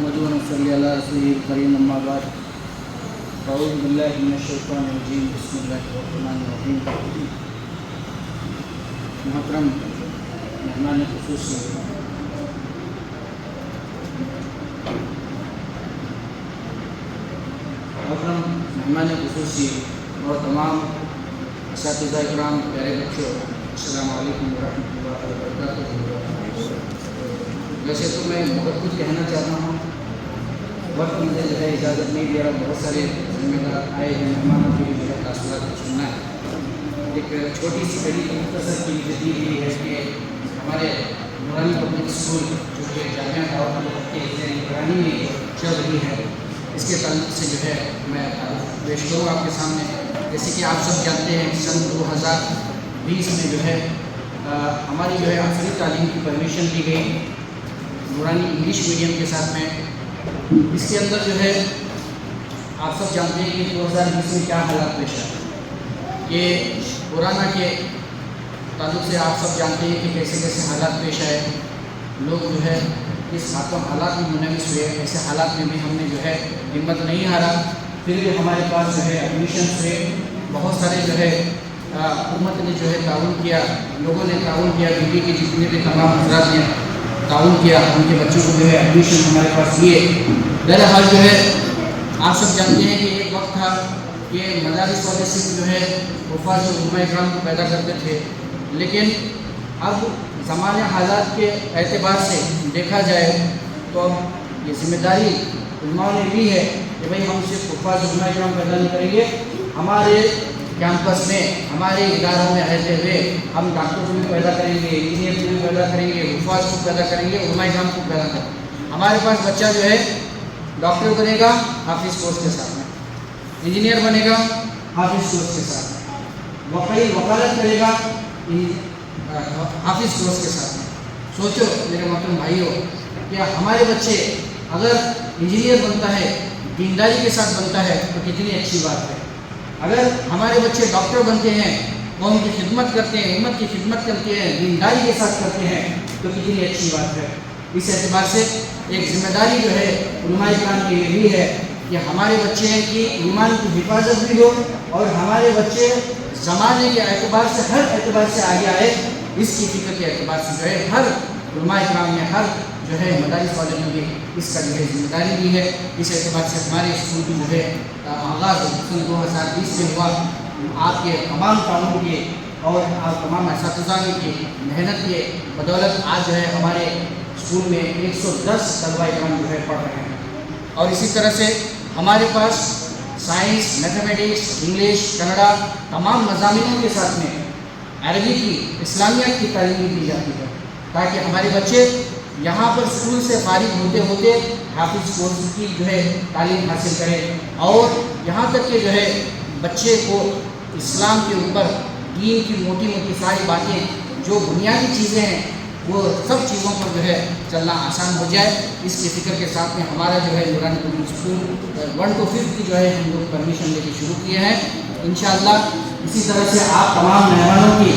नहमदून करीम अम्माबाद अज़बिल्लाशैफ़ानजीम बसमीम और तमाम इस प्यारे बच्चों वैसे तो मैं बहुत कुछ कहना चाहता हूँ वक्त मुझे जो है इजाज़त नहीं दिया बहुत सारे जिम्मेदार आए हैं मेहमानों के लिए मेरा सुनना है एक छोटी सी कड़ी मुख्तर की दी गई है कि हमारे नूरानी पब्लिक स्कूल जो कि जामिया के निगरानी में चल रही है। इसके ताल्लुक से जो है मैं पेश करूँ आपके सामने। जैसे कि आप सब जानते हैं सन 2020 में जो है आ, हमारी जो है अफरी तालीम की परमिशन दी गई। नूरानी इंग्लिश मीडियम के साथ में इसके अंदर जो है, आप सब जानते हैं कि दो हज़ार बीस में क्या हालात पेश है ये कोरोना के ताल्लुक से आप सब जानते हैं कि कैसे कैसे हालात पेश आए। लोग जो है, इस हाथों हालात में मुनविस हुए। ऐसे हालात में भी हमने जो है, हिम्मत नहीं हारा। फिर भी हमारे पास जो है एडमिशन हुए बहुत सारे जो है हुकूमत ने जो है, ताउन किया। लोगों ने ताउन किया। दिल्ली के जितने भी तमाम हजरात ने ताउन किया, उनके बच्चों को जो है एडमिशन हमारे पास दिए। बहरहाल जो है, आप सब जानते हैं कि एक वक्त था कि मदारस वाले सिर्फ़ जो है वफाज इकराम को पैदा करते थे। लेकिन अब ज़माने हालात के एतबार से देखा जाए तो अब ये ज़िम्मेदारी उलमाओं ने ली है कि भाई हम सिर्फ़ वफाज इकराम पैदा नहीं करेंगे। हमारे कैंपस में, हमारे इदारों में रहते हुए हम डॉक्टर को भी पैदा करेंगे इंजीनियर को भी पैदा करेंगे मुफाज को पैदा करेंगे उलमाम को पैदा करेंगे। हमारे पास बच्चा जो है डॉक्टर बनेगा हाफिज कोर्स के साथ में। इंजीनियर बनेगा हाफिज कोर्स के साथ में। वकील वकालत करेगा हाफिज कोर्स के साथ में। सोचो, मेरे मोहतरम भाइयों कि हमारे बच्चे अगर इंजीनियर बनता है, दीनदारी के साथ बनता है तो कितनी अच्छी बात है। अगर हमारे बच्चे डॉक्टर बनते हैं कौम की खिदमत करते हैं उम्मत की खिदमत करते हैं, दीनदारी के साथ करते हैं तो कितनी अच्छी बात है। इस एतबार से एक ज़िम्मेदारी जो है काम के लिए भी है कि हमारे बच्चे की ईमान की हिफाजत भी हो और हमारे बच्चे ज़माने के एतबार से, हर एतबार से आगे आए, इसकी फ़िक्र के एतबार से जो है, हर कराम ने हर जो है मदारस वाले ने भी इसका जो है, ज़िम्मेदारी दी है। इस एतबार से हमारे स्कूल की जो है आगाज़ सन दो हज़ार बीस से हुआ, आपके तमाम कानून के और आप तमाम इस की मेहनत के बदौलत आज जो है, हमारे स्कूल में 110 तलबा कराम जो है पढ़ रहे हैं। और इसी तरह से हमारे पास साइंस, मैथमेटिक्स, इंग्लिश, कन्नड़ा तमाम मजामी के साथ में अरबी की इस्लामियत की तालीम दी जाती है, ताकि हमारे बच्चे यहाँ पर स्कूल से फारिग होते होते, हाफिज कोर्स की जो है तालीम हासिल करें। और यहाँ तक कि जो है बच्चे को इस्लाम के ऊपर, दीन की मोटी मोटी सारी बातें, जो बुनियादी चीज़ें हैं, वो सब चीज़ों पर जो है चलना आसान हो जाए। इसके फ़िक्र के साथ में हमारा जो है Noorani public school one two fifth की जो है हम लोग परमिशन लेके शुरू किए हैं। इन इसी तरह से आप तमाम मेहमानों की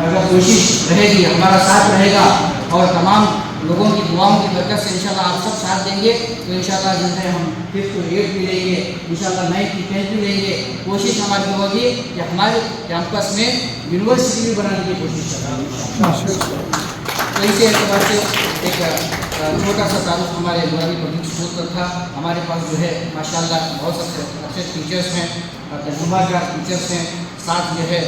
अगर कोशिश रहेगी, हमारा साथ रहेगा और तमाम लोगों की दुआओं की बरकत से इंशाल्लाह आप सब साथ देंगे। तो इंशाल्लाह है हम फिफ्थ टू एट भी लेंगे, इंशाल्लाह नाइन्थ की टेंथ भी लेंगे। कोशिश हमारी होगी कि हमारे कैंपस में यूनिवर्सिटी भी बनाने की कोशिश करेंगे तो इसी एतबार से एक छोटा सा तारुफ हमारे नूरानी पब्लिक स्कूल का था। हमारे पास जो है, माशाल्लाह, बहुत अच्छे अच्छे टीचर्स हैं। तजुर्बाकार टीचर्स हैं। साथ जो है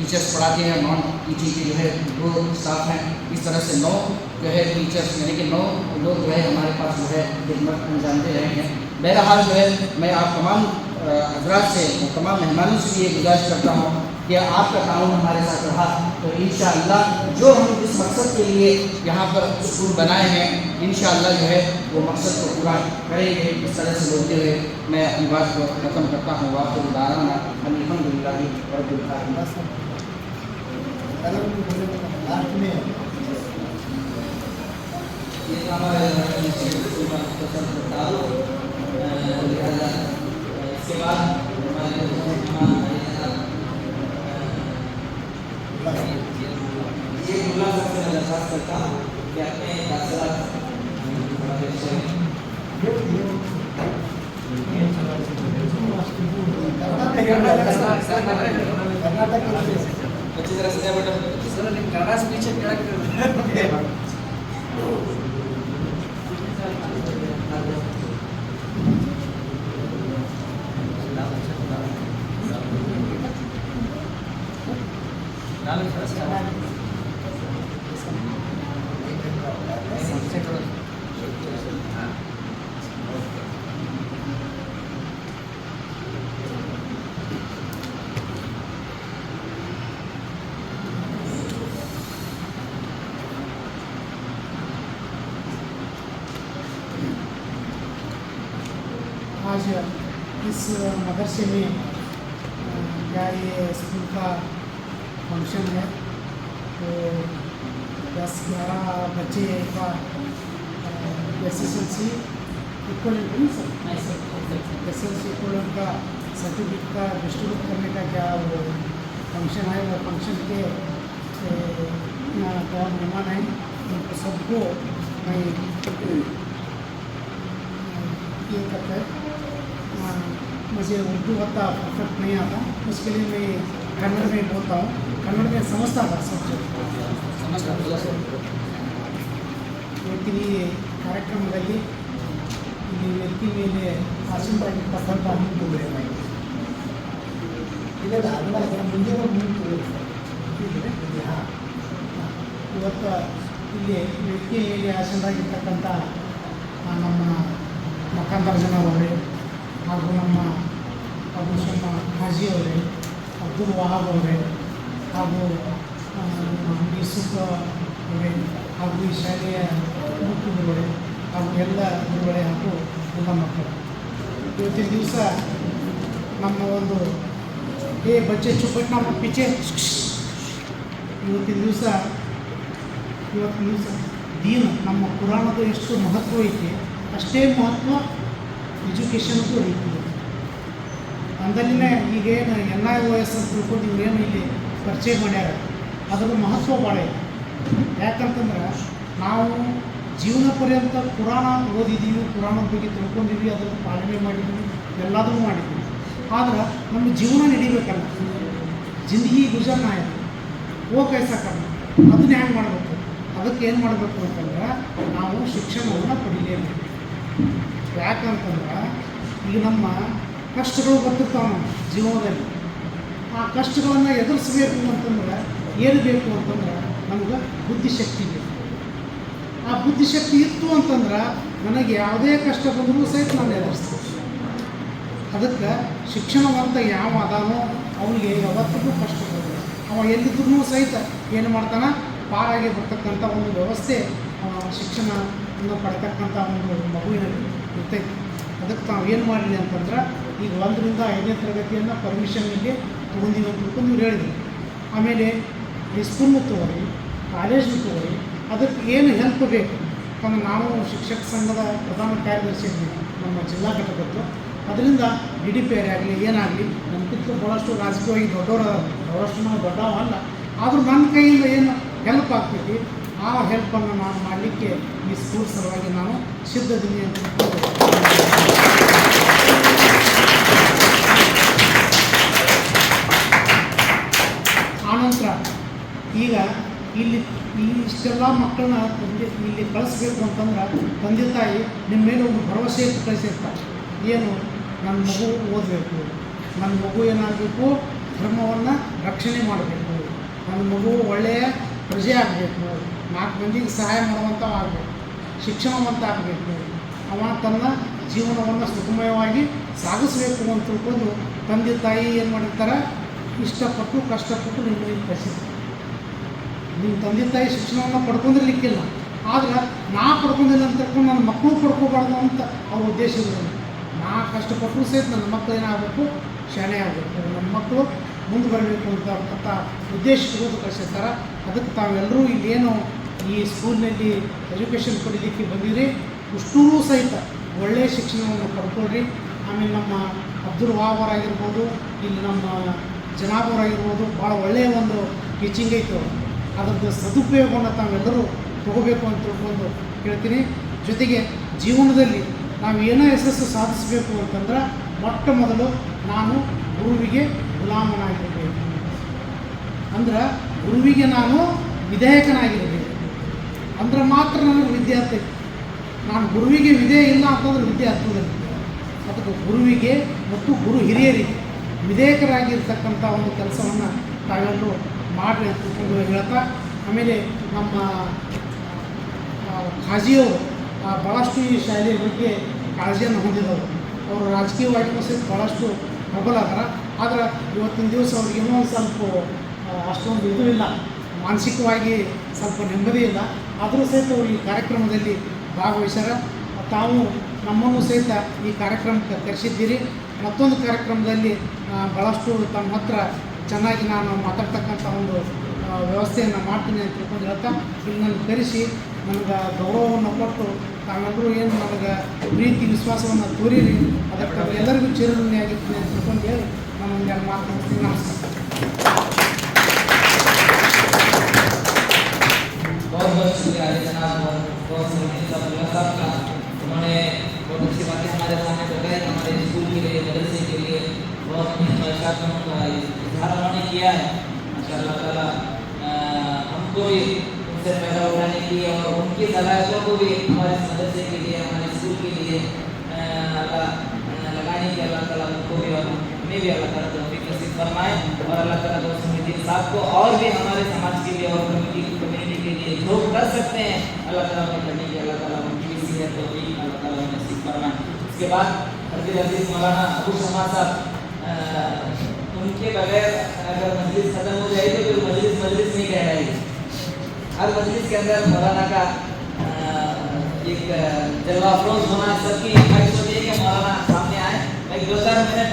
टीचर्स पढ़ाते हैं नॉन टीचिंग के जो है दो स्टाफ हैं, इस तरह से नौ जो है टीचर्स यानी कि नौ लोग जो है हमारे पास जो है खिदमत जानते रहे हैं। बहरहाल जो है, मैं आप तमाम हजरात से, तमाम मेहमानों से ये गुजारिश करता हूँ कि आपका ताउन हमारे साथ रहा। तो इन जो हम जिस मकसद के लिए यहाँ पर स्कूल बनाए हैं इन जो है, वो मकसद को पूरा करेंगे। इस तरह से बोलते हुए मैं अपनी बात को ख़त्म करता हूँ। वाक़ाना अलहमदिल्ला बाद हमारे ये जुमला सबसे ज़्यादा करता Okay. आज इस मदरसे में क्या ये स्कूल का फ़ंक्शन है। तो दस ग्यारह बच्चे का S S L C equivalent S L C equivalent का सर्टिफिकेट का डिस्ट्रीब्यूट करने का क्या वो फ़ंक्शन है? वो फ़ंक्शन के कौन मेहमान है? उनको सबको मैं ये करता हाँ, मुझे उर्दू आता परफेक्ट नहीं आता उसके लिए मैं कन्नड़ में बोलता हूँ कन्नड़ में समझता था सब ಇವತ್ತಿನ ಈ ಕಾರ್ಯಕ್ರಮದಲ್ಲಿ ಇಲ್ಲಿ ವ್ಯಕ್ತಿ ಮೇಲೆ ಆಸೀನರಾಗಿರ್ತಕ್ಕಂಥ ಇವತ್ತು ಇಲ್ಲಿ ವ್ಯಕ್ತಿ ಮೇಲೆ ಆಸೀನರಾಗಿರ್ತಕ್ಕಂಥ ಆ, ನಮ್ಮ ಮಕ್ಕಂದರ್ಜನ ಅವರೇ ಹಾಗೂ ನಮ್ಮ ಅಬ್ದುಲ್ ಶಮ್ಮ ಹಾಜಿ ಅವರೇ ಅಬ್ದುಲ್ ವಹಾಬ್ ಅವರೇ, ಹಾಗೂ ಯೂಸುಫ್ ಅವರೇ, ಹಾಗೂ ಈ ಶಾಲೆಯ ಗುರುಗಳೇ ಹಾಗೂ ಎಲ್ಲ ಗುರುಗಳೇ, ಹಾಗೂ ಎಲ್ಲ ಮಕ್ಕಳು. ಇವತ್ತಿನ ದಿವಸ ನಮ್ಮ ಒಂದು ಏ ಬಚ್ಚೆ ಚುಪ್ಪಟ್ಟು ನಮ್ಮ ಪಿಚೆ. ಇವತ್ತಿನ ದಿವಸ ಇವತ್ತಿನ ದಿವಸ, ದೀನ್ ನಮ್ಮ ಪುರಾಣದ ಎಷ್ಟು ಮಹತ್ವ ಐತೆ, ಅಷ್ಟೇ ಮಹತ್ವ ಎಜುಕೇಷನ್ಗೂ ಐತಿ ಅಂದಲ್ಲಿನೇ ಈಗೇನು ಎನ್ ಐ ಓ ಎಸ್ ಅಂತ ತಿಳ್ಕೊಂಡು ಇವ್ರೇನು ಇಲ್ಲಿ ಪರಿಚಯ ಮಾಡ್ಯಾರ? ಅದರ ಮಹತ್ವ ಭಾಳ ಇದೆ. ಯಾಕಂತಂದ್ರೆ ನಾವು ಜೀವನ ಪರ್ಯಂತ ಪುರಾಣ ಓದಿದ್ದೀವಿ ಪುರಾಣದ ಬಗ್ಗೆ ತಿಳ್ಕೊಂಡಿದ್ವಿ, ಅದನ್ನು ಪಾಲನೆ ಮಾಡಿದ್ವಿ ಎಲ್ಲದನ್ನೂ ಮಾಡಿದ್ವಿ. ಆದ್ರೆ ನಮ್ಮ ಜೀವನ ನಡಿಬೇಕಲ್ಲ? ಜಿಂದಗಿ ಗುಜರ್ನ ಆಯ್ತು ಓ ಕೈಸ ಕರ್ಮ ಅದನ್ನ ಹ್ಯಾಂಗೆ ಮಾಡಬೇಕು? ಅದಕ್ಕೆ ಏನು ಮಾಡಬೇಕು ಅಂತಂದ್ರೆ ನಾವು ಶಿಕ್ಷಣವನ್ನು ಪಡಿಲೇಬೇಕು. ಯಾಕಂತಂದ್ರೆ ಈಗ ನಮ್ಮ ಕಷ್ಟಗಳು ಬರ್ತಿರ್ತಾವೆ ನಮ್ಮ ಜೀವನದಲ್ಲಿ. ಆ ಕಷ್ಟಗಳನ್ನು ಎದುರಿಸಬೇಕು ಅಂತಂದ್ರೆ ಏನು ಬೇಕು ಅಂತಂದ್ರೆ ನಮ್ಗೆ ಬುದ್ಧಿಶಕ್ತಿ ಬೇಕು. ಆ ಬುದ್ಧಿಶಕ್ತಿ ಇತ್ತು ಅಂತಂದ್ರೆ ನನಗೆ ಯಾವುದೇ ಕಷ್ಟ ಬಂದರೂ ಸಹಿತ ನಾನು ಎದುರಿಸ್ತೀನಿ. ಅದಕ್ಕೆ ಶಿಕ್ಷಣವಂತ ಯಾವ ಅದಾನೋ ಅವನಿಗೆ ಯಾವತ್ತಿಗೂ ಕಷ್ಟ ಬರೋದಿಲ್ಲ. ಅವ ಎಲ್ಲಿದ್ರೂ ಸಹಿತ ಏನು ಮಾಡ್ತಾನೆ? ಪಾರಾಗಿ ಬರ್ತಕ್ಕಂಥ ಒಂದು ವ್ಯವಸ್ಥೆ ಶಿಕ್ಷಣ ಶಿಕ್ಷಣವನ್ನು ಪಡ್ತಕ್ಕಂಥ ಒಂದು ಮಗುವಿನಲ್ಲಿ. ಇರ್ತೈತಿ ಅದಕ್ಕೆ ತಾವು ಏನು ಮಾಡಲಿ ಅಂತಂದ್ರೆ ಈಗ ಒಂದರಿಂದ ಐದನೇ ತರಗತಿಯನ್ನು ಪರ್ಮಿಷನ್ಗೆ ತೊಗೊಂಡಿವಿ ಅಂತ ನೀವು ಹೇಳಿದ್ರಿ. ಆಮೇಲೆ ಸ್ಕೂಲ್ನು ತೊಗೊಳ್ಳಿ ಕಾಲೇಜ್ನು ತೊಗೊಳ್ಳಿ ಅದಕ್ಕೆ ಏನು ಹೆಲ್ಪ್ ಬೇಕು? ಯಾಕಂದ್ರೆ ನಾನು ಶಿಕ್ಷಕ ಸಂಘದ ಪ್ರಧಾನ ಕಾರ್ಯದರ್ಶಿ ನಮ್ಮ ಜಿಲ್ಲಾ ಘಟಕದ್ದು. ಅದರಿಂದ ಡಿ ಡಿ ಪಿ ಆಗಲಿ, ಏನಾಗಲಿ, ನನ್ನ ಕಿತ್ತು ಭಾಳಷ್ಟು ರಾಜಕೀಯವಾಗಿ ದೊಡ್ಡವರ ಭಾಳಷ್ಟು ನಾವು ದೊಡ್ಡವ ಅಲ್ಲ. ಆದರೂ ನನ್ನ ಕೈಯಿಂದ ಏನು ಹೆಲ್ಪ್ ಆಗ್ತೈತಿ? ಆ ಹೆಲ್ಪನ್ನು ನಾನು ಮಾಡಲಿಕ್ಕೆ ಈ ಸ್ಕೂಲ್ ಸಲುವಾಗಿ ನಾನು ಸಿದ್ಧದಿನಿ ಅಂತ ಇಲ್ಲಿ ಇಲ್ಲಿ ಇಷ್ಟೆಲ್ಲ ಮಕ್ಕಳನ್ನ ತಂದೆ ಇಲ್ಲಿ ಕಳಿಸ್ಬೇಕು ಅಂತಂದ್ರೆ ತಂದೆ ತಾಯಿ ನಿಮ್ಮ ಮೇಲೆ ಒಂದು ಭರವಸೆ ಇಟ್ಟು ಕಳಿಸಿರ್ತಾರೆ ಏನು? ನನ್ನ ಮಗು ಓದಬೇಕು. ನನ್ನ ಮಗು ಏನಾಗಬೇಕು? ಧರ್ಮವನ್ನು ರಕ್ಷಣೆ ಮಾಡಬೇಕು. ನನ್ನ ಮಗು ಒಳ್ಳೆಯ ಪ್ರಜೆ ಆಗಬೇಕು. ನಾಲ್ಕು ಮಂದಿಗೆ ಸಹಾಯ ಮಾಡುವಂಥ ಆಗಬೇಕು. ಶಿಕ್ಷಣವಂತ ಆಗಬೇಕು. ಅವ ತನ್ನ ಜೀವನವನ್ನು ಸುಖಮಯವಾಗಿ ಸಾಗಿಸಬೇಕು ಅಂತ ತಿಳ್ಕೊಂಡು ತಂದೆ ತಾಯಿ ಏನು ಮಾಡಿರ್ತಾರೆ? ಇಷ್ಟಪಟ್ಟು ಕಷ್ಟಪಟ್ಟು ನಿಮ್ಮಲ್ಲಿ ಕಳಿಸಿದ್ರು. ನಿಮ್ಮ ತಂದೆ ತಾಯಿ ಶಿಕ್ಷಣವನ್ನು ಪಡ್ಕೊಂಡಿರ್ಲಿಕ್ಕಿಲ್ಲ. ಆದ್ರೆ ನಾ ಪಡ್ಕೊಂಡಿಲ್ಲ ಅಂತ ತಕ್ಕೊಂಡು ನನ್ನ ಮಕ್ಕಳು ಪಡ್ಕೋಬಾರ್ದು ಅಂತ ಅವ್ರ ಉದ್ದೇಶ ನಾ ಕಷ್ಟಪಟ್ಟರು ಸಹಿತ ನನ್ನ ಮಕ್ಕಳು ಏನಾಗಬೇಕು? ಶಾಣೆ ಆಗಬೇಕು. ನನ್ನ ಮಕ್ಕಳು ಮುಂದೆ ಬರಬೇಕು ಅಂತ ಅಂತ ಉದ್ದೇಶ ಕಳಿಸಿರ್ತಾರೆ. ಅದಕ್ಕೆ ತಾವೆಲ್ಲರೂ ಇಲ್ಲೇನು ಈ ಸ್ಕೂಲ್ನಲ್ಲಿ ಎಜುಕೇಷನ್ ಪಡೀಲಿಕ್ಕೆ ಬಂದಿರಿ. ಇಷ್ಟೂ ಸಹಿತ ಒಳ್ಳೆಯ ಶಿಕ್ಷಣವನ್ನು ಪಡ್ಕೊಳ್ರಿ. ಆಮೇಲೆ ನಮ್ಮ ಅಬ್ದುಲ್ ಆಗಿರ್ಬೋದು, ಇಲ್ಲಿ ನಮ್ಮ ಜನಾಬರಾಗಿರ್ಬೋದು ಭಾಳ ಒಳ್ಳೆಯ ಒಂದು ಟೀಚಿಂಗ್ ಐತೆ ಅವ್ರು. ಅದರದ್ದು ಸದುಪಯೋಗವನ್ನು ತಾವೆಲ್ಲರೂ ತಗೋಬೇಕು ಅಂತ ತಿಳ್ಕೊಂಡು ಹೇಳ್ತೀನಿ ಜೊತೆಗೆ ಜೀವನದಲ್ಲಿ ನಾವು ಏನೋ ಯಶಸ್ಸು ಸಾಧಿಸಬೇಕು ಅಂತಂದ್ರೆ ಮೊಟ್ಟ ಮೊದಲು ನಾನು ಗುರುವಿಗೆ ಗುಲಾಮನಾಗಿರಬೇಕು. ಅಂದ್ರೆ ಗುರುವಿಗೆ ನಾನು ವಿಧೇಯಕನಾಗಿರಬೇಕು. ಅಂದ್ರೆ ಮಾತ್ರ ನನಗೆ ವಿದ್ಯೆ ನಾನು ಗುರುವಿಗೆ ವಿಧೇಯ ಇಲ್ಲ ಅಂತಂದ್ರೆ ವಿದ್ಯೆ ಹತ್ತೋದಿಲ್ಲ ಅದಕ್ಕೆ ಗುರುವಿಗೆ ಮತ್ತು ಗುರು ಹಿರಿಯರಿಗೆ ವಿಧೇಯಕರಾಗಿರ್ತಕ್ಕಂಥ ಒಂದು ಕೆಲಸವನ್ನು ತಾವೆಲ್ಲರೂ ಮಾಡಿರಿ ಅಂತ ತಿಳ್ಕೊಂಡು ಹೇಳ್ತಾ ಆಮೇಲೆ ನಮ್ಮ ಖಾಜಿಯವರು ಭಾಳಷ್ಟು ಈ ಶಾಲೆಯ ಬಗ್ಗೆ ಕಾಳಜಿಯನ್ನು ಹೊಂದಿದವರು. ಅವರು ರಾಜಕೀಯವಾಗಿ ಸಹಿತ ಭಾಳಷ್ಟು ಪ್ರಬಲ ಅದರ. ಆದ್ರೆ ಇವತ್ತಿನ ದಿವಸ ಅವ್ರಿಗೆ ಏನೋ ಒಂದು ಸ್ವಲ್ಪ ಅಷ್ಟೊಂದು ಇದು ಇಲ್ಲ. ಮಾನಸಿಕವಾಗಿ ಸ್ವಲ್ಪ ನೆಮ್ಮದಿ ಇಲ್ಲ. ಆದರೂ ಸಹಿತ ಅವರು ಈ ಕಾರ್ಯಕ್ರಮದಲ್ಲಿ ಭಾಗವಹಿಸ್ಯಾರ. ತಾವು ನಮ್ಮನ್ನು ಸಹಿತ ಈ ಕಾರ್ಯಕ್ರಮಕ್ಕೆ ಕರೆಸಿದ್ದೀರಿ. ಮತ್ತೊಂದು ಕಾರ್ಯಕ್ರಮದಲ್ಲಿ ಭಾಳಷ್ಟು ತಮ್ಮ ಹತ್ರ ಚೆನ್ನಾಗಿ ನಾನು ಮಾತಾಡ್ತಕ್ಕಂಥ ಒಂದು ಆ, ವ್ಯವಸ್ಥೆಯನ್ನು ಮಾಡ್ತೀನಿ ಅಂತ ತಿಳ್ಕೊಂಡು ಹೇಳ್ತಾ ಇಲ್ಲಿ ನನ್ನ ಕರೆಸಿ ನನಗೆ ಗೌರವವನ್ನು ಕೊಟ್ಟು ತಾವೆಲ್ಲರೂ ಏನು ನನಗೆ ಪ್ರೀತಿ ವಿಶ್ವಾಸವನ್ನು ತೋರಿರಿ ಅದಕ್ಕೆ ಎಲ್ಲರಿಗೂ ಚಿರಋಣಿ ಆಗಿರ್ತೀನಿ ಅಂತ ತಿಳ್ಕೊಂಡು ಹೇಳಿ ನಾನು ಒಂದೆರಡು ಮಾತು ಮುಗಿಸ್ತೀನಿ. ನಮಸ್ಕಾರ बहुत बहुत शुक्रिया है जनाब बहुत बहुत शुक्रिया अब्दुल्ला साहब का उन्होंने बहुत अच्छी बातें हमारे सामने बताई हमारे स्कूल के लिए मदरसे के लिए बहुत ख्वाहिशात का इजहार उन्होंने किया है। माशा ताला हमको भी उनसे पैदा उठाने की और उनकी सलाहियतों को भी हमारे मदरसे के लिए, हमारे स्कूल के लिए लगाने की अल्लाह ताला उनको भी और हमें भी अल्लाह ताला तौफीक नसीब फरमाए और अल्लाह ताला मुहिद्दीन साहब को और भी हमारे समाज के लिए और कम्युनिटी के लिए जो कर सकते हैं। अल्लाह ताला उन्हें करने की अल्लाह ताला उनकी भी सेहत तौफीक अल्लाह ताला उन्हें नसीब फरमाए। उसके बाद हज़रत मौलाना अबू शमा साहब उनके बगैर अगर मजलिस खत्म हो जाए तो फिर मजलिस मजलिस नहीं कह रहेगी हर मजलिस के अंदर मौलाना का एक जलवा अफरोज होना सबकी है मौलाना सामने आए। भाई, दो चार मिनट